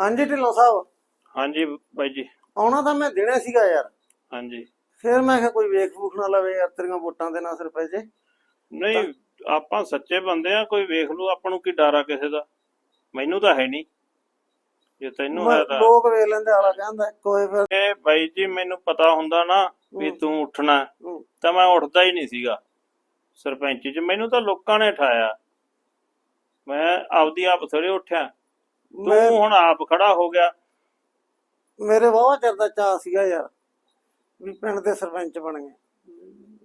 ਹਾਂਜੀ ਢਿੱਲੋਂ ਸਾਹਿਬ। ਹਾਂਜੀ ਬਾਈ ਜੀ। ਆਉਣਾ ਤਾਂ ਮੈਂ ਦੇਣਾ ਸੀਗਾ ਯਾਰ। ਹਾਂਜੀ। ਫਿਰ ਮੈਂ ਕਿਹਾ ਕੋਈ ਵੇਖ ਵੂਖ ਨਾ ਲਵੇ ਯਾਰ ਤੇਰੀਆਂ ਵੋਟਾਂ ਦੇ ਨਾ ਸਿਰ ਪੈ ਜੇ ਨਹੀਂ ਆਪਾਂ ਸੱਚੇ ਬੰਦੇ ਆ ਕੋਈ ਵੇਖ ਲੂ ਆਪਾਂ ਨੂੰ ਕੀ ਡਰ ਆ ਕਿਸੇ ਦਾ। ਮੈਨੂੰ ਤਾਂ ਹੈ ਨਹੀਂ। ਜੇ ਤੈਨੂੰ ਹੈ ਤਾਂ ਲੋਕ ਵੇਖ ਲੈਂਦੇ ਆਲਾ ਕਹਿੰਦਾ ਕੋਈ ਫਿਰ ਇਹ ਬਾਈ ਜੀ ਮੈਨੂੰ ਪਤਾ ਹੁੰਦਾ ਨਾ ਵੀ। ਤੂੰ ਉੱਠਣਾ। ਤਾਂ ਮੈਂ ਉੱਠਦਾ ਹੀ ਨਹੀਂ ਸੀਗਾ। ਸਰਪੰਚੀ ਚ। ਮੈਨੂੰ ਤਾਂ ਲੋਕਾਂ ਨੇ ਠਾਇਆ। ਮੈਂ ਆਪਦੀ ਆਪ ਥੋੜੇ ਉੱਠਿਆ। ਤੂੰ ਹੁਣ ਆਪ ਖੜਾ ਹੋ ਗਿਆ। ਮੇਰੇ ਵਾਵਾ ਚਿਰ ਦਾ ਚਾਹ ਸੀਗਾ ਯਾਰ ਵੀ ਪਿੰਡ ਦੇ ਸਰਪੰਚ ਬਣ ਗਏ।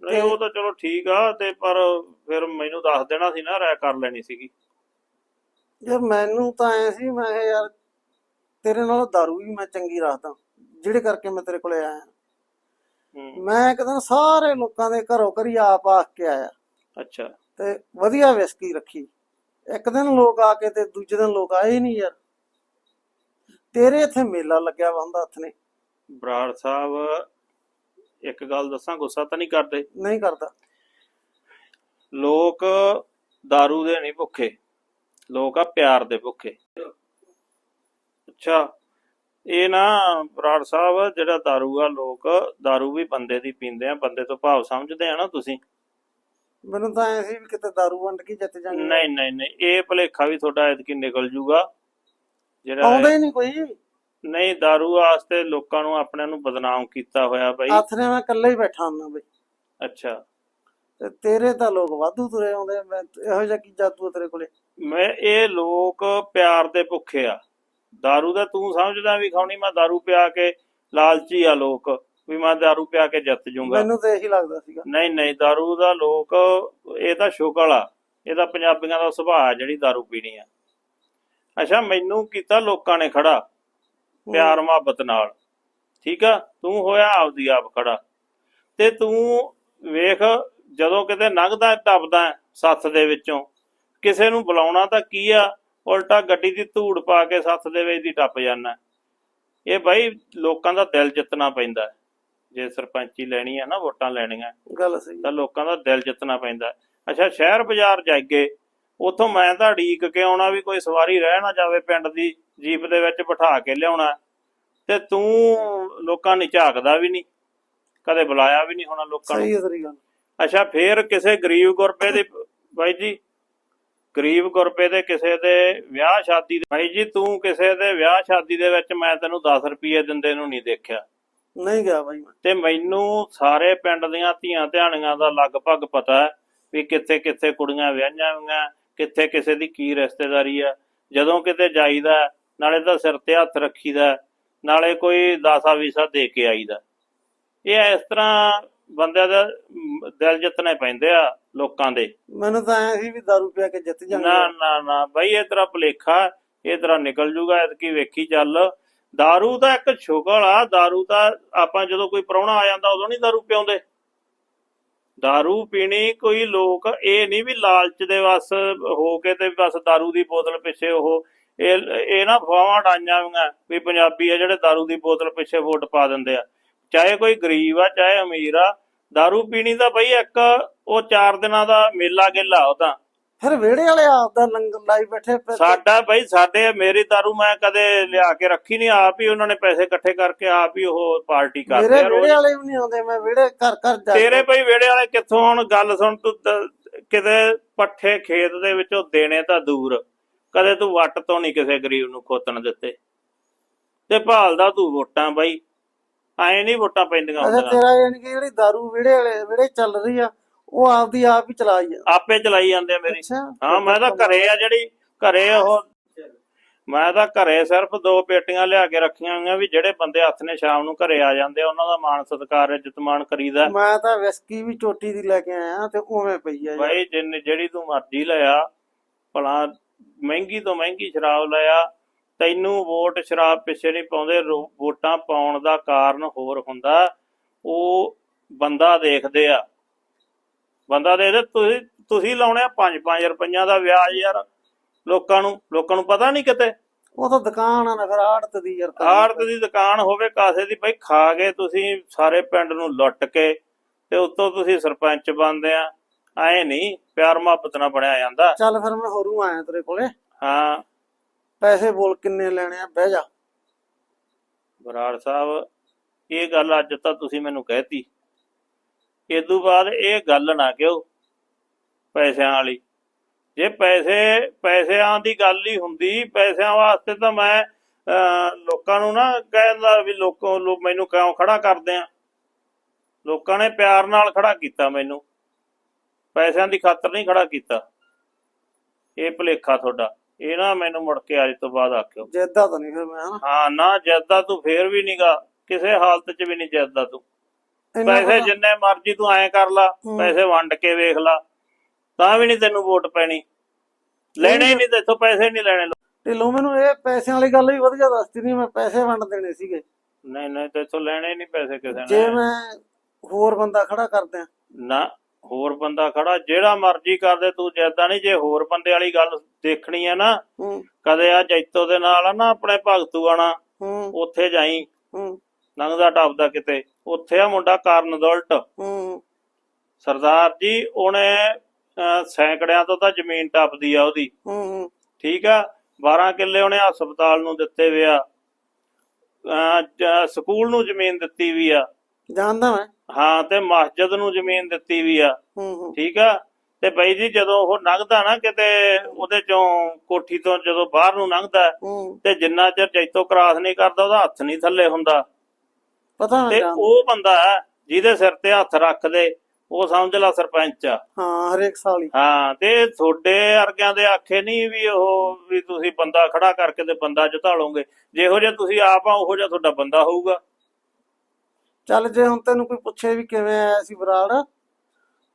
ਨਹੀਂ ਉਹ ਤਾਂ ਚਲੋ ਠੀਕ ਆ ਤੇ ਪਰ ਫਿਰ ਮੈਨੂੰ ਦੱਸ ਦੇਣਾ ਸੀ ਨਾ ਰਾਇ ਕਰ ਲੈਣੀ ਸੀਗੀ। ਯਾਰ ਮੈਨੂੰ ਤਾਂ ਐ ਸੀ ਮੈਂ ਕਿਹਾ ਯਾਰ ਤੇਰੇ ਨਾਲੋਂ ਦਾਰੂ ਵੀ ਮੈਂ ਚੰਗੀ ਰੱਖਦਾ ਜਿਹੜੇ ਕਰਕੇ ਮੈਂ ਤੇਰੇ ਕੋਲੇ ਆਇਆ। ਮੈਂ ਇੱਕ ਦਿਨ ਸਾਰੇ ਲੋਕਾਂ ਦੇ ਘਰੋਂ ਘਰੀ ਆਪ ਆਖ ਕੇ ਆਇਆ। ਅੱਛਾ। ਤੇ ਵਧੀਆ ਵਿਸਕੀ ਰੱਖੀ। ਇੱਕ ਦਿਨ ਲੋਕ ਆ ਕੇ ਤੇ ਦੂਜੇ ਦਿਨ ਲੋਕ ਆਏ ਹੀ ਨਹੀਂ ਯਾਰ ਤੇਰੇ ਇੱਥੇ ਮੇਲਾ ਲੱਗਿਆ ਵਾ ਹੁੰਦਾ ਹੱਥ ਨੇ ਬਰਾੜ ਸਾਹਿਬ ਇੱਕ ਗੱਲ ਦੱਸਾਂ ਗੁੱਸਾ ਤਾਂ ਨਹੀਂ ਕਰਦੇ ਨਹੀਂ ਕਰਦਾ ਲੋਕ दारू ਦੇ ਨਹੀਂ ਭੁੱਖੇ ਲੋਕ ਆ ਪਿਆਰ ਦੇ ਭੁੱਖੇ ਅੱਛਾ ਇਹ ਨਾ ਬਰਾੜ ਸਾਹਿਬ ਜਿਹੜਾ दारू ਆ ਲੋਕ दारू ਵੀ ਬੰਦੇ ਦੀ ਪੀਂਦੇ ਆ ਬੰਦੇ ਤੋਂ ਭਾਵ ਸਮਝਦੇ ਆ ਨਾ ਤੁਸੀਂ ਮੈਨੂੰ ਤਾਂ ਐ ਸੀ ਵੀ ਕਿਤੇ ਦਾਰੂ ਵੰਡ ਕੇ ਜਿੱਤ ਜਾਂਗੇ ਨਹੀਂ ਨਹੀਂ ਨਹੀਂ ਇਹ ਭਲੇਖਾ ਵੀ ਤੁਹਾਡਾ ਐਤਕੀ ਨਿਕਲ ਜੂਗਾ ਜਿਹੜਾ ਆਉਂਦਾ ਹੀ ਨਹੀਂ ਕੋਈ ਨਹੀਂ दारू ਵਾਸਤੇ ਲੋਕਾਂ ਨੂੰ ਆਪਣਿਆਂ ਨੂੰ ਬਦਨਾਮ ਕੀਤਾ ਹੋਇਆ ਬਾਈ ਹੱਥ ਨੇ ਮੈਂ ਇਕੱਲਾ ਹੀ ਬੈਠਾ ਹੁੰਦਾ ਬਈ ਅੱਛਾ ਤੇ ਤੇਰੇ ਤਾਂ ਲੋਕ ਵਾਧੂ ਤੁਰੇ ਆਉਂਦੇ ਆ, ਮੈਂ ਇਹੋ ਜਿਹਾ ਕੀ ਜਾਦੂ ਆ ਤੇਰੇ ਕੋਲੇ ਮੈਂ ਇਹ ਲੋਕ ਪਿਆਰ ਦੇ ਭੁੱਖੇ ਆ दारू ਦਾ ਤੂੰ ਸਮਝਦਾ ਵੀ ਖਾਉਣੀ ਮੈਂ दारू ਪਿਆ ਕੇ ਲਾਲਚੀ ਆ ਲੋਕ ਵੀ ਮੈਂ दारू ਪਿਆ ਕੇ ਜਿੱਤ ਜੂੰਗਾ ਮੈਨੂੰ ਤਾਂ ਇਹੀ ਲੱਗਦਾ ਸੀਗਾ ਨਹੀਂ ਨਹੀਂ दारू ਦਾ ਲੋਕ ਇਹ ਤਾਂ ਸ਼ੁਕਲ ਆ ਇਹ ਤਾਂ ਪੰਜਾਬੀਆਂ ਦਾ ਸੁਭਾਅ ਆ ਜਿਹੜੀ दारू ਪੀਣੀ ਆ ਅੱਛਾ ਮੈਨੂੰ ਕੀਤਾ ਲੋਕਾਂ ਨੇ ਖੜਾ ਪਿਆਰ ਮੁਹੱਬਤ ਨਾਲ ਠੀਕ ਆ ਤੂੰ ਹੋਇਆ ਆਪਦੀ ਆਪ ਖੜਾ ਤੇ ਤੂੰ ਵੇਖ ਜਦੋਂ ਕਿਤੇ ਲੰਘਦਾ ਟੱਪਦਾ ਸੱਥ ਦੇ ਵਿੱਚੋਂ ਕਿਸੇ ਨੂੰ ਬੁਲਾਉਣਾ ਤਾਂ ਕੀ ਆ ਉਲਟਾ ਗੱਡੀ ਦੀ ਧੂੜ ਪਾ ਕੇ ਸੱਥ ਦੇ ਵਿੱਚ ਦੀ ਟੱਪ ਜਾਣਾ ਇਹ ਬਾਈ ਲੋਕਾਂ ਦਾ ਦਿਲ ਜਿੱਤਣਾ ਪੈਂਦਾ ਹੈ। ਜੇ ਸਰਪੰਚੀ ਲੈਣੀ ਆ ਨਾ ਵੋਟਾਂ ਲੈਣੀਆਂ। ਗੱਲ ਸਹੀ ਤਾਂ ਲੋਕਾਂ ਦਾ ਦਿਲ ਜਿੱਤਣਾ ਪੈਂਦਾ। ਅੱਛਾ ਸ਼ਹਿਰ ਬਾਜ਼ਾਰ ਜਾਗੇ ਉਥੋਂ ਮੈਂ ਤਾਂ ਢੀਕ ਕੇ ਆਉਣਾ ਵੀ ਕੋਈ ਸਵਾਰੀ ਰਹਿ ਨਾ ਜਾਵੇ ਪਿੰਡ ਦੀ ਜੀਪ ਦੇ ਵਿੱਚ ਬਿਠਾ ਕੇ ਲਿਆਉਣਾ। ਤੇ ਤੂੰ ਲੋਕਾਂ ਨੇ ਝਾਕਦਾ ਵੀ ਨਹੀਂ ਕਦੇ ਬੁਲਾਇਆ ਵੀ ਨਹੀਂ ਹੋਣਾ ਲੋਕਾਂ ਨੂੰ। ਸਹੀ ਹੈ ਤੇਰੀ ਗੱਲ। ਅੱਛਾ ਫੇਰ ਕਿਸੇ ਗਰੀਬ ਗੁਰਬੇ ਦੇ ਬਾਈ ਜੀ ਗਰੀਬ ਗੁਰਬੇ ਦੇ ਕਿਸੇ ਦੇ ਵਿਆਹ ਸ਼ਾਦੀ ਦੇ ਬਾਈ ਜੀ ਤੂੰ ਕਿਸੇ ਦੇ ਵਿਆਹ ਸ਼ਾਦੀ ਦੇ ਵਿੱਚ ਮੈਂ ਤੈਨੂੰ 10 ਰੁਪਏ ਦਿੰਦੇ ਨੂੰ ਨਹੀਂ ਦੇਖਿਆ। ਨਹੀਂ ਗਿਆ ਬਾਈ ਮੈਂ। ਤੇ ਮੈਨੂੰ ਸਾਰੇ ਪਿੰਡ ਦੀਆਂ ਧੀਆਂ ਧਿਆਣੀਆਂ ਦਾ ਲਗਭਗ ਪਤਾ ਹੈ ਵੀ ਕਿੱਥੇ ਕਿੱਥੇ ਕੁੜੀਆਂ ਵਿਆਹੀਆਂ ਹੋਈਆਂ ਕਿੱਥੇ ਕਿਸੇ ਦੀ ਕੀ ਰਿਸ਼ਤੇਦਾਰੀ ਆ। ਜਦੋਂ ਕਿਤੇ ਜਾਈਦਾ ਨਾਲੇ ਤਾਂ ਸਿਰ ਤੇ ਹੱਥ ਰੱਖੀਦਾ ਨਾਲੇ ਕੋਈ ਦਾਸਾ ਵੀਸਾ ਦੇ ਕੇ ਆਈਦਾ ਇਹ ਇਸ ਤਰ੍ਹਾਂ ਬੰਦਿਆਂ ਦਾ ਦਿਲ ਜਿੱਤਣੇ ਪੈਂਦੇ ਆ ਲੋਕਾਂ ਦੇ। ਮੈਨੂੰ ਤਾਂ ਐ ਸੀ ਵੀ ਦਾਰੂ ਪਿਆ ਕੇ ਜਿੱਤ ਜਾਂਗੇ ਨਾ ਨਾ ਨਾ ਬਈ ਇਹ ਤੇਰਾ ਭੁਲੇਖਾ ਇਹ ਤੇਰਾ ਨਿਕਲ ਜੂਗਾ ਐਤਕੀ ਵੇਖੀ ਚੱਲ। दारू ਤਾਂ ਇੱਕ ਛੁਗਲ ਆ दारू ਤਾਂ ਆਪਾਂ ਜਦੋਂ ਕੋਈ ਪ੍ਰਾਹੁਣਾ ਆ ਜਾਂਦਾ ਉਦੋਂ ਨਹੀਂ दारू ਪਿਆਉਂਦੇ दारू ਪੀਣੀ ਕੋਈ ਲੋਕ ਇਹ ਨਹੀਂ ਵੀ ਲਾਲਚ ਦੇ ਵਸ ਹੋ ਕੇ ਤੇ ਬਸ दारू ਦੀ ਬੋਤਲ ਪਿੱਛੇ ਉਹ ਇਹ ਇਹ ਨਾ ਫਵਾਵਾਂ ਡਾਈਆਂ ਹੋਈਆਂ ਵੀ ਪੰਜਾਬੀ ਆ ਜਿਹੜੇ दारू ਦੀ ਬੋਤਲ ਪਿੱਛੇ ਵੋਟ ਪਾ ਦਿੰਦੇ ਆ ਚਾਹੇ ਕੋਈ ਗਰੀਬ ਆ ਚਾਹੇ ਅਮੀਰ ਆ दारू ਪੀਣੀ ਤਾਂ ਬਈ ਇੱਕ ਉਹ ਚਾਰ ਦਿਨਾਂ ਦਾ ਮੇਲਾ ਗੇਲਾ ਉਹ ਤਾਂ ਫਿਰ ਵਿਹੜੇ ਵਾਲੇ ਆਪਦਾ ਲੰਗਰ ਲਾਈ ਬੈਠੇ ਫਿਰ ਸਾਡਾ ਬਈ ਸਾਡੇ ਮੇਰੀ ਦਾਰੂ ਮੈਂ ਕਦੇ ਲਿਆ ਕੇ ਰੱਖੀ ਨਹੀਂ ਆਪ ਹੀ ਉਹਨਾਂ ਨੇ ਪੈਸੇ ਇਕੱਠੇ ਕਰਕੇ ਆਪ ਹੀ ਉਹ ਪਾਰਟੀ ਕਰਦੇ ਮੇਰੇ ਆ ਰੋਜ਼ ਵਿਹੜੇ ਵਾਲੇ ਵੀ ਨਹੀਂ ਆਉਂਦੇ ਮੈਂ ਵਿਹੜੇ ਘਰ ਘਰ ਜਾ ਤੇਰੇ ਬਈ ਵੇੜੇ ਵਾਲੇ ਕਿੱਥੋਂ ਹੁਣ ਗੱਲ ਸੁਣ ਤੂੰ ਕਿਤੇ ਪੱਠੇ ਖੇਤ ਦੇ ਵਿੱਚੋਂ ਦੇਣੇ ਤਾਂ ਦੂਰ। ਕਦੇ ਤੂੰ ਵੱਟ ਤੋਂ ਨਹੀਂ ਕਿਸੇ ਗਰੀਬ ਨੂੰ ਖੋਤਣ ਦਿੱਤੇ। ਤੇ ਭਾਲਦਾ ਤੂੰ ਵੋਟਾਂ ਬਈ। ਐ ਨਹੀਂ ਵੋਟਾਂ ਪੈਂਦੀਆਂ ਅੱਛਾ ਹੁੰਦੀਆਂ। ਤੇਰਾ ਯਾਨੀ ਕਿ ਜਿਹੜੀ ਦਾਰੂ ਵਿਹੜੇ ਵਾਲੇ ਵਿਹੜੇ ਚੱਲ ਰਹੀ ਆ ਉਹ ਆਪਦੀ ਆਪ ਹੀ ਚਲਾਈ ਆ ਆਪੇ ਚਲਾਈ ਜਾਂਦੇ ਆ ਮੇਰੀ। ਅੱਛਾ। ਹਾਂ ਮੈਂ ਤਾਂ ਘਰੇ ਆ ਜਿਹੜੀ ਘਰੇ ਉਹ ਮੈਂ ਤਾਂ ਘਰੇ ਸਿਰਫ ਦੋ ਪੇਟੀਆਂ ਲਿਆ ਕੇ ਰੱਖੀਆਂ ਹੋਈਆਂ ਵੀ ਜਿਹੜੇ ਬੰਦੇ ਹੱਥ ਨੇ ਸ਼ਾਮ ਨੂੰ ਘਰੇ ਆ ਜਾਂਦੇ ਉਹਨਾਂ ਦਾ ਮਾਣ ਸਤਿਕਾਰ ਇੱਜ਼ਤ ਮਾਣ ਕਰੀਦਾ ਮੈਂ ਤਾਂ ਵਿਸਕੀ ਵੀ ਚੋਟੀ ਦੀ ਲੈ ਕੇ ਆਇਆ ਤੇ ਉਵੇਂ ਪਈ ਆ। ਭਾਈ ਜਿੰਨ ਜਿਹੜੀ ਤੂੰ ਮਰਜ਼ੀ ਲਿਆ ਭਲਾ ਮਹਿੰਗੀ ਤੋਂ ਮਹਿੰਗੀ ਸ਼ਰਾਬ ਲਿਆ ਤੈਨੂੰ ਵੋਟ ਸ਼ਰਾਬ ਪਿੱਛੇ ਨਹੀਂ ਪਾਉਂਦੇ ਵੋਟਾਂ ਪਾਉਣ ਦਾ ਕਾਰਨ ਹੋਰ ਹੁੰਦਾ ਉਹ ਬੰਦਾ ਦੇਖਦੇ ਆ। ਬੰਦਾ ਦੇਖਦੇ ਤੁਸੀਂ ਤੁਸੀਂ ਲਾਉਣੇ ਆ 5-5 ਰੁਪਈਆਂ ਦਾ ਵਿਆਜ ਯਾਰ। ਲੋਕਾਂ ਨੂੰ ਲੋਕਾਂ ਨੂੰ ਪਤਾ ਨਹੀਂ ਕਿਤੇ। ਉਹ ਤਾਂ ਦੁਕਾਨ ਆ ਨਾ ਫਿਰ ਆੜਤ ਦੀ ਯਾਰ ਆੜਤ ਦੀ ਦੁਕਾਨ ਹੋਵੇ ਕਾਸੇ ਦੀ ਭਾਈ ਖਾ ਕੇ ਤੁਸੀਂ ਸਾਰੇ ਪਿੰਡ ਨੂੰ ਲੁੱਟ ਕੇ ਤੇ ਉੱਤੋਂ ਤੁਸੀਂ ਸਰਪੰਚ ਬਣਦੇ ਆ। ਐ ਨਹੀਂ ਪਿਆਰ ਮੁਹੱਬਤ ਨਾਲ ਬਣਿਆ ਜਾਂਦਾ। ਚੱਲ ਫਿਰ ਮੈਂ ਹੋਰੂ ਆਇਆ ਤੇਰੇ ਕੋਲੇ। ਹਾਂ। ਪੈਸੇ ਬੋਲ ਕਿੰਨੇ ਲੈਣੇ ਆ ਬਹਿ ਜਾ। ਬਰਾੜ ਸਾਹਿਬ ਇਹ ਗੱਲ ਅੱਜ ਤਾਂ ਤੁਸੀਂ ਮੈਨੂੰ ਕਹਿਤੀ। ਇਦੋਂ ਬਾਅਦ ਇਹ ਗੱਲ ਨਾ ਕਿਉ ਪੈਸਿਆਂ ਵਾਲੀ। ਜੇ ਪੈਸੇ ਪੈਸਿਆਂ ਦੀ ਗੱਲ ਹੀ ਹੁੰਦੀ ਪੈਸਿਆਂ ਵਾਸਤੇ ਤਾਂ ਮੈਂ ਲੋਕਾਂ ਨੂੰ ਨਾ ਕਹਿੰਦਾ ਵੀ ਲੋਕੋ ਲੋਕ ਮੈਨੂੰ ਕਿਉਂ ਖੜਾ ਕਰਦੇ ਆ? ਲੋਕਾਂ ਨੇ ਪਿਆਰ ਨਾਲ ਖੜਾ ਕੀਤਾ ਮੈਨੂੰ। ਪੈਸਿਆਂ ਦੀ ਖਾਤਰ ਨਹੀਂ ਖੜਾ ਕੀਤਾ। ਇਹ ਭੁਲੇਖਾ ਤੁਹਾਡਾ। ਇਹ ਨਾ ਮੈਨੂੰ ਮੁੜ ਕੇ ਅੱਜ ਤੋਂ ਬਾਅਦ ਆਖਿਓ। ਜਿੱਦਾਂ ਤਾਂ ਨਹੀਂ ਫਿਰ ਮੈਂ ਹਾਂ ਨਾ ਜਿੱਦਾਂ ਤੂੰ ਫੇਰ ਵੀ ਨਹੀਂਗਾ ਕਿਸੇ ਹਾਲਤ 'ਚ ਵੀ ਨਹੀਂ ਜਿੱਦਾਂ ਤੂੰ। ਇੰਨਾ ਪੈਸੇ ਜਿੰਨੇ ਮਰਜ਼ੀ ਤੂੰ ਐਂ ਕਰ ਲਾ ਹੂੰ। ਪੈਸੇ ਵੰਡ ਕੇ ਵੇਖ ਲਾ। ਤਾਂ ਵੀ ਨਹੀਂ ਤੈਨੂੰ ਵੋਟ ਪੈਣੀ। ਲੈਣੇ ਨਹੀਂ ਤੇਥੋਂ ਪੈਸੇ ਨਹੀਂ ਲੈਣੇ ਢਿੱਲੋਂ ਮੈਨੂੰ ਇਹ ਪੈਸਿਆਂ ਵਾਲੀ ਗੱਲ ਵੀ ਵਧੀਆ ਦੱਸਦੀ ਨਹੀਂ ਮੈਂ ਪੈਸੇ ਵੰਡ ਦੇਣੇ ਸੀਗੇ। ਨਹੀਂ ਨਹੀਂ ਤੇਥੋਂ ਲੈਣੇ ਨਹੀਂ ਪੈਸੇ ਕਿਸੇ ਜੇ ਨੇ। ਮੈਂ ਹੋਰ ਬੰਦਾ ਖੜਾ ਕਰਦਿਆਂ ਨਾ ਹੋਰ ਬੰਦਾ ਖੜਾ ਜਿਹੜਾ ਮਰਜ਼ੀ ਕਰਦੇ ਤੂੰ ਜਿੱਦਾਂ ਨਹੀਂ ਜੇ ਹੋਰ ਬੰਦੇ ਵਾਲੀ ਗੱਲ ਦੇਖਣੀ ਹੈ ਨਾ ਹੂੰ। ਕਦੇ ਆ ਜੈਤੋ ਦੇ ਨਾਲ ਆ ਨਾ ਆਪਣੇ ਭਗਤੂ ਆਣਾ ਹੂੰ। ਉੱਥੇ ਜਾਈ। ਹੂੰ। ਲੰਘਦਾ ਟੱਪਦਾ ਕਿਤੇ। ਉੱਥੇ ਆ ਮੁੰਡਾ ਕਰਨ ਦੌਲਟ। ਹੂੰ। ਸਰਦਾਰ ਜੀ ਉਹਨੇ ਸੈਂਕੜਿਆਂ ਤੋਂ ਤਾਂ ਜ਼ਮੀਨ ਟੱਪਦੀ ਆ ਉਹਦੀ। ਹੂੰ ਹੂੰ। ਠੀਕ ਆ? 12 ਕਿੱਲੇ ਉਹਨੇ ਹਸਪਤਾਲ ਨੂੰ ਦਿੱਤੇ ਵੇ ਆ। ਸਕੂਲ ਨੂੰ ਜ਼ਮੀਨ ਦਿੱਤੀ ਵੀ ਆ। ਜਾਣਦਾ ਮੈਂ। ਹਾਂ ਤੇ ਮਸਜਿਦ ਨੂੰ ਜ਼ਮੀਨ ਦਿੱਤੀ ਵੀ ਆ। ਠੀਕ ਆ? ਤੇ ਬਾਈ ਜੀ ਜਦੋਂ ਉਹ ਲੰਘਦਾ ਨਾ ਕਿਤੇ ਉਹਦੇ ਚੋਂ ਕੋਠੀ ਤੋਂ ਜਦੋਂ ਬਾਹਰ ਨੂੰ ਲੰਘਦਾ ਤੇ ਜਿੰਨਾ ਚਿਰ ਜੈਤੋ ਕਰਾਸ ਨਹੀਂ ਕਰਦਾ ਉਹਦਾ ਹੱਥ ਨਹੀਂ ਥੱਲੇ ਹੁੰਦਾ। ਪਤਾ ਮੈਂ ਤੇ ਉਹ ਬੰਦਾ ਜਿਹਦੇ ਸਿਰ ਤੇ ਹੱਥ ਰੱਖ ਦੇ ਉਹ ਸਮਝ ਲਾ ਸਰਪੰਚ ਆ। ਹਾਂ ਹਰੇਕ ਸਾਲ ਹੀ। ਹਾਂ ਤੇ ਤੁਹਾਡੇ ਵਰਗਿਆਂ ਦੇ ਆਖੇ ਨਹੀਂ ਵੀ ਉਹ ਵੀ ਤੁਸੀਂ ਬੰਦਾ ਖੜਾ ਕਰਕੇ ਤੇ ਬੰਦਾ ਜਿਤਾ ਲਓਗੇ ਜਿਹੋ ਜਿਹਾ ਤੁਸੀਂ ਆਪ ਆ ਉਹੋ ਜਿਹਾ ਤੁਹਾਡਾ ਬੰਦਾ ਹੋਊਗਾ। ਚੱਲ ਜੇ ਹੁਣ ਤੈਨੂੰ ਕੋਈ ਪੁੱਛੇ ਵੀ ਕਿਵੇਂ ਆਇਆ ਸੀ ਬਰਾੜ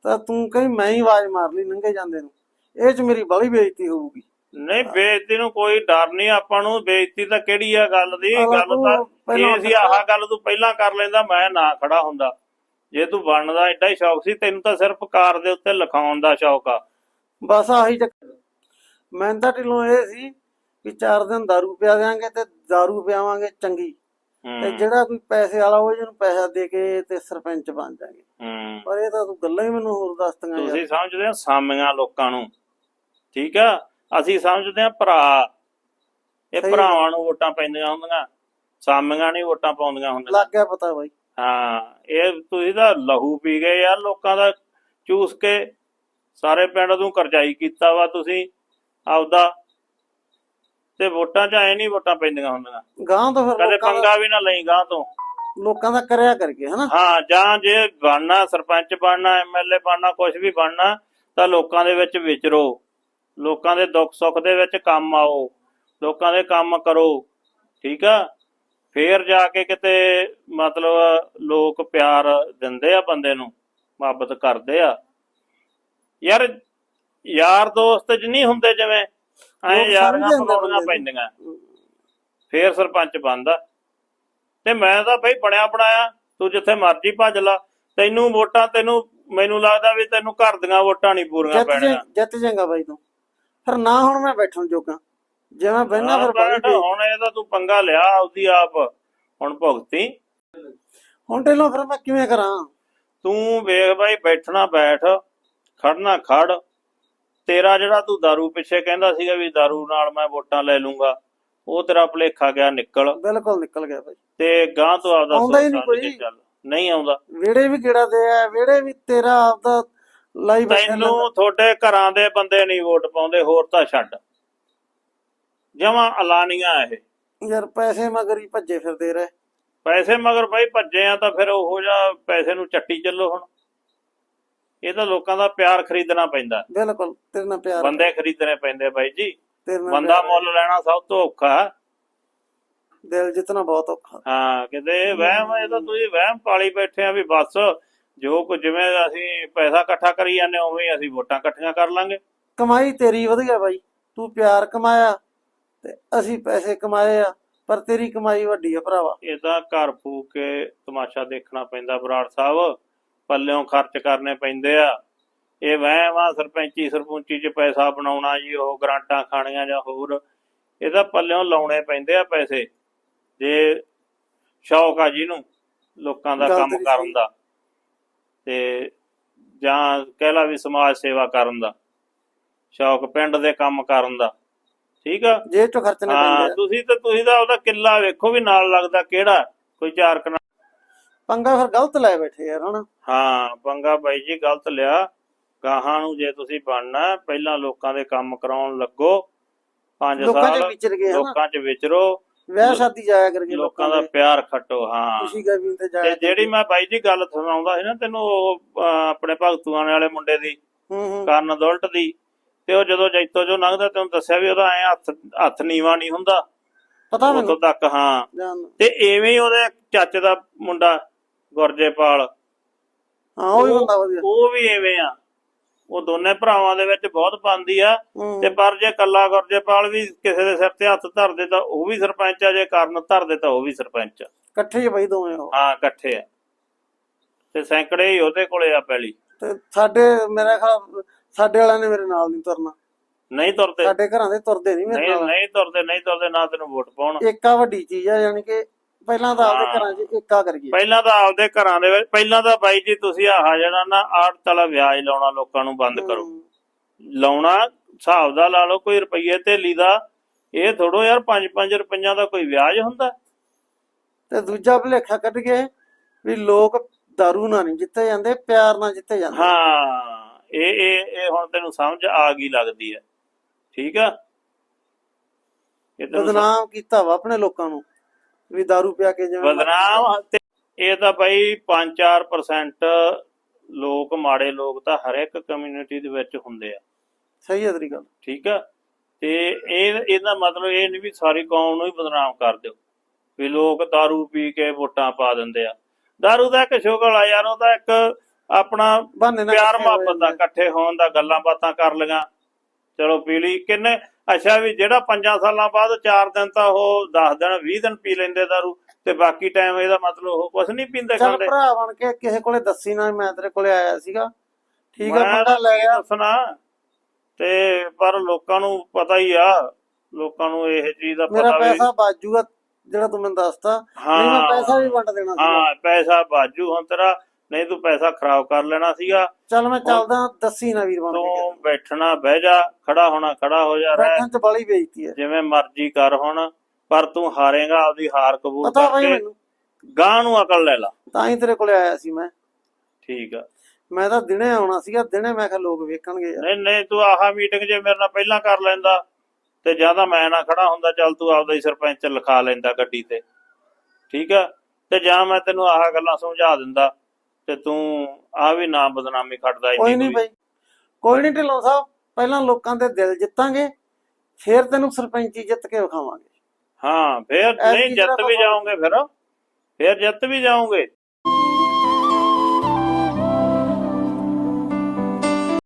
ਤਾਂ ਤੂੰ ਕਹੀਂ ਮੈਂ ਹੀ ਆਵਾਜ਼ ਮਾਰ ਲਈ ਲੰਘੇ ਜਾਂਦੇ ਨੂੰ। ਇਹ ਚ ਮੇਰੀ ਬੜੀ ਬੇਇੱਜ਼ਤੀ ਹੋਊਗੀ। ਨਹੀਂ ਬੇਇੱਜ਼ਤੀ ਨੂੰ ਕੋਈ ਡਰ ਨਹੀਂ ਆਪਾਂ ਨੂੰ ਬੇਇੱਜ਼ਤੀ ਤਾਂ ਕਿਹੜੀ ਆ ਗੱਲ ਦੀ? ਗੱਲ ਤੂੰ ਜੇ ਸੀ ਆਹ ਗੱਲ ਤੂੰ ਪਹਿਲਾਂ ਕਰ ਲੈਂਦਾ ਮੈਂ ਨਾ ਖੜਾ ਹੁੰਦਾ। ਜੇ ਤੂੰ ਬਣਨ ਦਾ ਐਡਾ ਹੀ ਸ਼ੌਕ ਸੀ ਤੈਨੂੰ ਤਾਂ ਸਿਰਫ ਕਾਰ ਦੇ ਉੱਤੇ ਲਿਖਾਉਣ ਦਾ ਸ਼ੌਕ ਆ। ਬਸ ਆਹੀ ਚੱਕਰ ਮੈਂ ਤਾਂ ਢਿੱਲੋਂ ਇਹ ਸੀ ਕਿ ਚਾਰ ਦਿਨ ਦਾਰੂ ਪਿਆ ਦਿਆਂਗੇ ਤੇ ਦਾਰੂ ਪਿਆਵਾਂਗੇ ਚੰਗੀ। ਤੇ ਜਿਹੜਾ ਕੋਈ ਪੈਸੇ ਵਾਲਾ ਉਹ ਜਿਹਨੂੰ ਪੈਸਾ ਦੇ ਕੇ ਤੇ ਸਰਪੰਚ ਬਣ ਜਾਗੇ ਪਰ ਇਹ ਤਾਂ ਤੂੰ ਗੱਲਾਂ ਹੀ ਮੈਨੂੰ ਹੋਰ ਦੱਸਦੀਆਂ ਯਾਰ। ਤੁਸੀਂ ਸਮਝਦੇ ਆ ਸਾਮੀਆਂ ਲੋਕਾਂ ਨੂੰ। ਠੀਕ ਆ? ਅਸੀਂ ਸਮਝਦੇ ਆ ਭਰਾ। ਇਹ। ਭਰਾਵਾਂ ਨੂੰ ਵੋਟਾਂ ਪੈਂਦੀਆਂ ਹੁੰਦੀਆਂ ਸਾਮੀਆਂ ਨਹੀਂ ਵੋਟਾਂ ਪਾਉਂਦੀਆਂ ਹੁੰਦੀਆਂ। ਲੱਗ ਗਿਆ ਪਤਾ ਬਾਈ। ਹਾਂ ਇਹ ਤੁਸੀਂ ਤਾਂ ਲਹੂ ਪੀ ਗਏ ਯਾਰ ਲੋਕਾਂ ਦਾ ਚੂਸ ਕੇ ਸਾਰੇ ਪਿੰਡ ਨੂੰ ਕਰਜ਼ਾਈ ਕੀਤਾ ਵਾ ਤੁਸੀਂ ਆਪਦਾ। ਤੇ ਵੋਟਾਂ 'ਚ ਐ ਨਹੀਂ ਵੋਟਾਂ ਪੈਂਦੀਆਂ ਹੁੰਦੀਆਂ। ਗਾਂ ਤੋਂ ਫਿਰ ਕਦੇ ਪੰਗਾ ਵੀ ਨਾ ਲਈ ਗਾਂ ਤੋਂ। ਲੋਕਾਂ ਦਾ ਕਰਿਆ ਕਰਕੇ ਹਨਾ? ਹਾਂ ਜਾਂ ਜੇ ਬਣਨਾ ਸਰਪੰਚ ਬਣਨਾ ਐਮਐਲਏ ਬਣਨਾ ਕੁਝ ਵੀ ਬਣਨਾ ਤਾਂ ਲੋਕਾਂ ਦੇ ਵਿੱਚ ਵਿਚਰੋ। ਲੋਕਾਂ ਦੇ ਦੁੱਖ ਸੁੱਖ ਦੇ ਵਿੱਚ ਕੰਮ ਆਓ ਲੋਕਾਂ ਦੇ ਕੰਮ ਕਰੋ ਠੀਕ ਆ? ਫੇਰ ਜਾ ਕੇ ਕਿਤੇ ਮਤਲਬ ਲੋਕ ਪਿਆਰ ਦਿੰਦੇ ਆ ਬੰਦੇ ਨੂੰ ਮੁਹੱਬਤ ਕਰਦੇ ਆ। ਯਾਰ ਯਾਰ ਦੋਸਤ ਚ ਨਹੀਂ ਹੁੰਦੇ ਜਿਵੇਂ ਐ ਹੁੰਦੇ ਬਣਾਉਣੀਆਂ। ਪੈਂਦੀਆਂ। ਫੇਰ ਸਰਪੰਚ ਬਣਦਾ। ਤੇ ਮੈਂ ਤਾਂ ਬਈ ਬਣਿਆ ਬਣਾਇਆ ਤੂੰ ਜਿੱਥੇ ਮਰਜ਼ੀ ਭੱਜ ਲਾ ਤੈਨੂੰ ਵੋਟਾਂ ਤੈਨੂੰ ਮੈਨੂੰ ਲੱਗਦਾ ਵੀ ਤੈਨੂੰ ਘਰ ਦੀਆਂ ਵੋਟਾਂ ਨਹੀਂ ਪੂਰੀਆਂ ਪੈਣੀਆਂ ਜੇ ਜਿੱਤ ਜਾਏਗਾ ਬਾਈ ਤੂੰ। ਫਿਰ ਨਾ ਹੁਣ ਮੈਂ ਬੈਠਣ ਜੋਗਾ ਜੇ ਮੈਂ ਬਹਿਣਾ ਫਿਰ ਹਾਂ, ਬਾਈ ਬੈਠ, ਹੁਣ ਇਹਦਾ ਤੂੰ ਪੰਗਾ ਲਿਆ ਉਹਦੀ ਆਪ ਹੁਣ ਭੁਗਤੀ ਹੁਣ ਢਿੱਲੋਂ ਫਿਰ ਮੈਂ ਕਿਵੇਂ ਕਰਾਂ ਤੂੰ ਵੇਖ ਬਾਈ ਬੈਠਣਾ ਬੈਠ ਖੜਨਾ ਖੜ ਤੇਰਾ ਜਿਹੜਾ ਤੂੰ दारू ਪਿੱਛੇ ਕਹਿੰਦਾ ਸੀਗਾ ਵੀ दारू ਨਾਲ ਮੈਂ ਵੋਟਾਂ ਲੈ ਲੂੰਗਾ ਉਹ ਤੇਰਾ ਭੁਲੇਖਾ ਗਿਆ ਨਿਕਲ ਬਿਲਕੁਲ ਨਿਕਲ ਗਿਆ ਬਾਈ ਤੇ ਗਾਂ ਤੋਂ ਆਪਦਾ ਆਉਂਦਾ ਹੀ ਸੋਚ ਨਹੀਂ ਸਮਝ ਕੇ ਕੋਈ। ਚੱਲ ਨਹੀਂ ਆਉਂਦਾ ਵਿਹੜੇ ਵੀ ਕਿਹੜਾ ਦੇ ਆ ਵਿਹੜੇ ਵੀ ਤੇਰਾ ਆਪਦਾ ਲਾਈ ਬੈਠਾ ਤੈਨੂੰ ਤੁਹਾਡੇ ਘਰਾਂ ਦੇ ਬੰਦੇ ਨਹੀਂ ਵੋਟ ਪਾਉਂਦੇ ਹੋਰ ਤਾਂ ਛੱਡ। ਜਮਾ ਐਲਾਨੀਆਂ ਇਹ। ਯਾਰ ਪੈਸੇ ਮਗਰ ਹੀ ਭੱਜੇ ਫਿਰਦੇ ਰਹੇ। ਪੈਸੇ ਮਗਰ ਬਾਈ ਭੱਜੇ ਆ ਤਾਂ ਫਿਰ ਉਹੋ ਜਿਹਾ ਪੈਸੇ ਨੂੰ ਚੱਟੀ ਚੱਲੋ ਹੁਣ। ਇਹ ਤਾਂ ਲੋਕਾਂ ਦਾ ਪਿਆਰ ਖਰੀਦਣਾ ਪੈਂਦਾ। ਬਿਲਕੁਲ ਤੇਰੇ ਨਾਲ ਪਿਆਰ। ਬੰਦੇ ਖਰੀਦਣੇ ਪੈਂਦੇ ਬਾਈ ਜੀ। ਬੰਦਾ ਮੁੱਲ ਲੈਣਾ ਸਭ ਤੋਂ ਔਖਾ। ਦਿਲ ਜਿੱਤਣਾ ਬਹੁਤ ਔਖਾ। ਹਾਂ ਕਿਤੇ ਵਹਿਮ ਇਹ ਤਾਂ ਤੁਸੀਂ ਵਹਿਮ ਪਾਲੀ ਬੈਠੇ ਆ ਵੀ ਬਸ ਜੋ ਕੁ ਜਿਵੇਂ ਅਸੀਂ ਪੈਸਾ ਇਕੱਠਾ ਕਰੀ ਜਾਂਦੇ ਉਵੇਂ ਹੀ ਅਸੀਂ ਵੋਟਾਂ ਇਕੱਠੀਆਂ ਕਰ ਲਾਂਗੇ। ਕਮਾਈ ਤੇਰੀ ਵਧੀਆ ਬਾਈ ਤੂੰ ਪਿਆਰ ਕਮਾਇਆ ਤੇ ਅਸੀਂ ਪੈਸੇ ਕਮਾਏ ਆ ਪਰ ਤੇਰੀ ਕਮਾਈ ਵੱਡੀ ਆ ਭਰਾਵਾ। ਇਹ ਤਾਂ ਘਰ ਫੂਕ ਕੇ ਤਮਾਸ਼ਾ ਦੇਖਣਾ ਪੈਂਦਾ ਬਰਾੜ ਸਾਹਿਬ ਪੱਲਿਓਂ ਖਰਚ ਕਰਨੇ ਪੈਂਦੇ ਆ। ਇਹ ਵਹਿਮ ਆ ਸਰਪੰਚੀ ਸਰਪੰਚੀ ਚ ਪੈਸਾ ਬਣਾਉਣਾ ਜੀ ਉਹ ਗਰਾਂਟਾਂ ਖਾਣੀਆਂ ਜਾਂ ਹੋਰ ਇਹਦਾ ਪੱਲਿਓਂ ਲਾਉਣੇ ਪੈਂਦੇ ਆ ਪੈਸੇ ਜੇ ਸ਼ੌਕ ਆ ਜਿਹਨੂੰ ਲੋਕਾਂ ਦਾ ਕੰਮ ਕਰਨ। ਦਾ। ਤੇ ਜਾਂ ਕਹਿ ਲਾ ਵੀ ਸਮਾਜ ਸੇਵਾ ਕਰਨ ਦਾ ਸ਼ੌਕ ਪਿੰਡ ਦੇ ਕੰਮ ਕਰਨ ਦਾ ਠੀਕ ਆ? ਜੇਬ ਚੋਂ ਖਰਚਣੇ ਹਾਂ ਪੈਂਦੇ ਆ। ਤੁਸੀਂ ਤਾਂ ਤੁਸੀਂ ਤਾਂ ਉਹਦਾ ਕਿੱਲਾ ਵੇਖੋ ਵੀ ਨਾਲ ਲੱਗਦਾ ਕਿਹੜਾ ਕੋਈ ਚਾਰ ਕਨਾ ਪੰਗਾ ਫਿਰ ਗਲਤ ਲੈ ਬੈਠੇ ਯਾਰ ਹਨਾ? ਹਾਂ ਪੰਗਾ ਬਾਈ ਜੀ ਗਲਤ ਲਿਆ। ਗਾਹਾਂ ਨੂੰ ਜੇ ਤੁਸੀਂ ਬਣਨਾ ਹੈ, ਪਹਿਲਾਂ ਲੋਕਾਂ ਦੇ ਕੰਮ ਕਰਾਉਣ ਲੱਗੋ 5 ਲੋਕਾਂ 'ਚ ਸਾਲ ਵਿਚਰ ਗਏ ਹਨਾ? ਲੋਕਾਂ 'ਚ ਵਿਚਰੋ। ਵਿਆਹ ਸ਼ਾਦੀ ਜਾਇਆ ਕਰਕੇ ਲੋਕਾਂ ਦਾ ਪਿਆਰ ਖੱਟੋ ਹਾਂ। ਖੁਸ਼ੀ ਗਮੀ ਤੇ ਤੇ ਜਾਇਆ ਜਿਹੜੀ ਮੈਂ ਬਾਈ ਜੀ ਗੱਲ ਸੁਣਾਉਂਦਾ ਸੀ ਨਾ ਤੈਨੂੰ ਉਹ ਆਪਣੇ ਭਗਤੂਆਣੇ ਵਾਲੇ ਮੁੰਡੇ ਦੀ ਕਰਨ ਦੁਲਟ ਦੀ ਤੇ ਉਹ ਜਦੋਂ ਜੈਤੋ ਜੋ ਲੰਘਦਾ ਤੈਨੂੰ ਦੱਸਿਆ ਵੀ ਉਹਦਾ ਐ ਹੱਥ ਹੱਥ ਨੀਵਾ ਨਹੀਂ ਹੁੰਦਾ? ਪਤਾ ਉਦੋਂ ਮੈਨੂੰ। ਤੱਕ ਹਾਂ। ਤੇ ਐਵੇਂ ਹੀ ਉਹਦੇ ਚਾਚੇ ਦਾ ਮੁੰਡਾ ਗੁਰਜੇਪਾਲ। ਹਾਂ ਉਹ ਵੀ ਬੰਦਾ ਵਧੀਆ। ਉਹ ਵੀ ਐਵੇਂ ਆ। ਉਹ ਦੋਨੇ ਭਰਾਵਾਂ ਦੇ ਵਿੱਚ ਬਹੁਤ ਪਾਉਂਦੀ ਆ। ਤੇ ਪਰ ਜੇ ਕੱਲਾ ਗੁਰਜੇਪਾਲ ਵੀ ਕਿਸੇ ਦੇ ਸਿਰ ਤੇ ਹੱਥ ਧਰਦੇ ਤਾਂ ਉਹ ਵੀ ਸਰਪੰਚ ਆ ਜੇ ਕਰਨ ਧਰਦੇ ਤਾਂ ਉਹ ਵੀ ਸਰਪੰਚ ਆ। ਇਕੱਠੇ ਹੀ ਬਈ ਦੋਵੇਂ ਉਹ। ਹਾਂ ਇਕੱਠੇ ਆ। ਤੇ ਸੈਂਕੜੇ ਹੀ ਉਹਦੇ ਕੋਲੇ ਆ ਪਹਿਲੀ। ਤੇ ਸਾਡੇ ਮੇਰਾ ਖਿਆਲ ਸਾਡੇ ਵਾਲਿਆਂ ਨੇ ਮੇਰੇ ਨਾਲ ਨਹੀਂ ਤੁਰਨਾ। ਨਹੀਂ ਤੁਰਦੇ। ਸਾਡੇ ਘਰਾਂ ਦੇ ਤੁਰਦੇ ਨਹੀਂ ਮੇਰੇ ਨਾਲ। ਨਹੀਂ ਤੁਰਦੇ ਨਹੀਂ ਤੁਰਦੇ ਨਾ ਤੈਨੂੰ ਵੋਟ ਪਾਉਣ। ਏਕਾ ਵੱਡੀ ਚੀਜ਼ ਆ ਯਾਨੀ ਕਿ ਪਹਿਲਾਂ ਤਾਂ ਆਪਦੇ। ਘਰਾਂ 'ਚ ਏਕਾ ਕਰੀਏ ਪਹਿਲਾਂ ਤਾਂ ਆਪਦੇ ਘਰਾਂ ਦੇ ਵਿੱਚ ਪਹਿਲਾਂ ਤਾਂ ਬਾਈ ਜੀ ਤੁਸੀਂ ਆਹ ਜਿਹੜਾ ਨਾ ਆੜਤ ਵਾਲਾ ਵਿਆਜ ਲਾਉਣਾ ਲੋਕਾਂ ਨੂੰ ਬੰਦ ਕਰੋ। ਲਾਉਣਾ ਹਿਸਾਬ ਦਾ ਲਾ ਲਓ ਕੋਈ ਰੁਪਈਏ ਢੇਲੀ ਦਾ ਇਹ ਥੋੜੋ ਯਾਰ 5-5 ਰੁਪਈਆਂ ਦਾ ਕੋਈ ਵਿਆਜ ਹੁੰਦਾ। ਤੇ ਦੂਜਾ ਭੁਲੇਖਾ ਕੱਢ ਕੇ ਵੀ ਲੋਕ ਦਾਰੂ ਨਾਲ ਨਹੀਂ ਜਿੱਤੇ ਜਾਂਦੇ ਪਿਆਰ ਨਾਲ ਜਿੱਤੇ ਜਾਂਦੇ। ਹਾਂ ਇਹ ਇਹ ਇਹ ਹੁਣ ਤੈਨੂੰ ਸਮਝ ਆ ਗਈ ਲੱਗਦੀ ਹੈ। ਠੀਕ ਆ? ਬਦਨਾਮ ਕੀਤਾ ਵਾ ਆਪਣੇ ਲੋਕਾਂ ਨੂੰ। ਵੀ ਦਾਰੂ ਪਿਆ ਕੇ ਜਿਵੇਂ ਬਦਨਾਮ ਤੇ ਇਹ ਤਾਂ ਬਈ 5-4% ਲੋਕ ਮਾੜੇ ਲੋਕ ਤਾਂ ਹਰ ਇੱਕ ਕਮਿਊਨਿਟੀ ਦੇ ਵਿੱਚ ਹੁੰਦੇ ਆ ਸਹੀ ਹੈ ਤੇਰੀ ਗੱਲ ਠੀਕ ਆ ਤੇ ਇਹ ਇਹਦਾ ਮਤਲਬ ਇਹ ਨਹੀਂ ਵੀ ਸਾਰੀ ਕੌਮ ਨੂੰ ਹੀ ਬਦਨਾਮ ਕਰ ਦਿਓ ਵੀ ਲੋਕ दारू ਪੀ ਕੇ ਵੋਟਾਂ ਪਾ ਦਿੰਦੇ ਆ दारू ਦਾ ਇੱਕ ਸ਼ੁਗਲ ਆ ਯਾਰ ਉਹਦਾ ਇੱਕ ਆਪਣਾ ਬਹਾਨੇ ਨਾਲ ਪਿਆਰ ਇਕੱਠੇ ਹੋਏ ਮੁਹੱਬਤ ਦਾ ਨੇ। ਇਕੱਠੇ ਹੋਣ ਦਾ ਗੱਲਾਂ ਬਾਤਾਂ ਕਰ ਲਈਆਂ ਚਲੋ ਪੀ ਲਈ ਕਿੰਨੇ ਅੱਛਾ ਵੀ ਜਿਹੜਾ 5 ਸਾਲਾਂ ਬਾਅਦ 4 ਦਿਨ ਤਾਂ ਉਹ 10 ਦਿਨ 20 ਦਿਨ ਪੀ ਲੈਂਦੇ दारू ਤੇ ਬਾਕੀ ਟਾਈਮ ਇਹਦਾ ਮਤਲਬ ਉਹ ਕੁਝ ਨਹੀਂ ਪੀਂਦੇ ਚੱਲ ਖਾਂਦੇ। ਭਰਾ ਬਣ ਕੇ ਕਿਸੇ ਕੋਲੇ ਦੱਸੀ ਨਾ ਮੈਂ ਤੇਰੇ ਕੋਲੇ ਆਇਆ ਸੀਗਾ। ਠੀਕ ਆ ਮੁੰਡਾ ਲੈ ਗਿਆ ਦੱਸਣਾ ਤੇ ਪਰ ਲੋਕਾਂ ਨੂੰ ਪਤਾ ਹੀ ਆ ਲੋਕਾਂ ਨੂੰ ਇਹ ਚੀਜ਼ ਦਾ ਮੇਰਾ ਪਤਾ ਵੀ ਪੈਸਾ ਬਾਜੂਗਾ ਜਿਹੜਾ ਤੂੰ ਮੈਨੂੰ ਦੱਸਤਾ। ਨਹੀਂ ਮੈਂ ਹਾਂ। ਪੈਸਾ ਵੀ ਵੰਡ ਦੇਣਾ ਸੀਗਾ। ਹਾਂ ਪੈਸਾ ਬਾਜੂ ਹੁਣ ਤੇਰਾ। ਨਹੀਂ ਤੂੰ ਪੈਸਾ ਖਰਾਬ ਕਰ ਲੈਣਾ ਸੀਗਾ। ਚੱਲ ਮੈਂ ਚੱਲਦਾ ਦੱਸੀ ਨਾ ਵੀਰ ਬਣ ਤੂੰ ਬੈਠਣਾ ਬਹਿ ਜਾ ਖੜਾ ਹੋਣਾ ਖੜਾ ਹੋ ਜਾ ਰਹਿ। ਬੈਠਣ ਚ ਬੜੀ ਬੇਇੱਜ਼ਤੀ ਹੈ। ਜਿਵੇਂ ਮਰਜ਼ੀ ਕਰ ਹੁਣ ਪਰ ਤੂੰ ਹਾਰੇਗਾ ਆਪਦੀ ਹਾਰ ਕਬੂਲ ਕਰਕੇ ਗਾਂ ਨੂੰ ਅਕਲ ਲੈ ਲਾ। ਤਾਂ ਹੀ ਤੇਰੇ ਕੋਲੇ ਆਇਆ ਸੀ ਮੈਂ। ਠੀਕ ਆ। ਮੈਂ ਤਾਂ ਦਿਨੇ ਆਉਣਾ ਸੀਗਾ ਦਿਨੇ ਮੈਂ ਕਿਹਾ ਲੋਕ ਵੇਖਣਗੇ ਨਹੀਂ ਨਹੀਂ ਤੂੰ ਆਹ ਮੀਟਿੰਗ ਜੇ ਮੇਰੇ ਨਾਲ ਪਹਿਲਾਂ ਕਰ ਲੈਂਦਾ ਤੇ ਜ਼ਿਆਦਾ ਮੈਂ ਨਾ ਖੜਾ ਹੁੰਦਾ ਚੱਲ ਤੂੰ ਆਪਦਾ ਹੀ ਸਰਪੰਚ ਲਿਖਾ ਲੈਂਦਾ ਗੱਡੀ ਤੇ। ਠੀਕ ਆ? ਤੇ ਜਾਂ ਮੈਂ ਤੈਨੂੰ ਆਹ ਗੱਲਾਂ ਸਮਝਾ ਦਿੰਦਾ। ਤੇ ਤੂੰ ਆ ਵੀ ਨਾ ਬਦਨਾਮੀ ਖੜਦਾ ਕੋਈ ਇੰਨੀ ਨਹੀਂ ਬਾਈ। ਕੋਈ ਨਹੀਂ ਢਿੱਲੋਂ ਸਾਹਿਬ ਪਹਿਲਾਂ ਲੋਕਾਂ ਦੇ ਦਿਲ ਜਿੱਤਾਂਗੇ ਫਿਰ ਤੈਨੂੰ ਸਰਪੰਚੀ ਜਿੱਤ ਕੇ ਵਿਖਾਵਾਂਗੇ। ਹਾਂ ਫੇਰ ਨਹੀਂ ਜਿੱਤ ਵੀ ਜਾਓਗੇ ਫਿਰ। ਫੇਰ ਜਿੱਤ ਵੀ ਜਾਓਗੇ।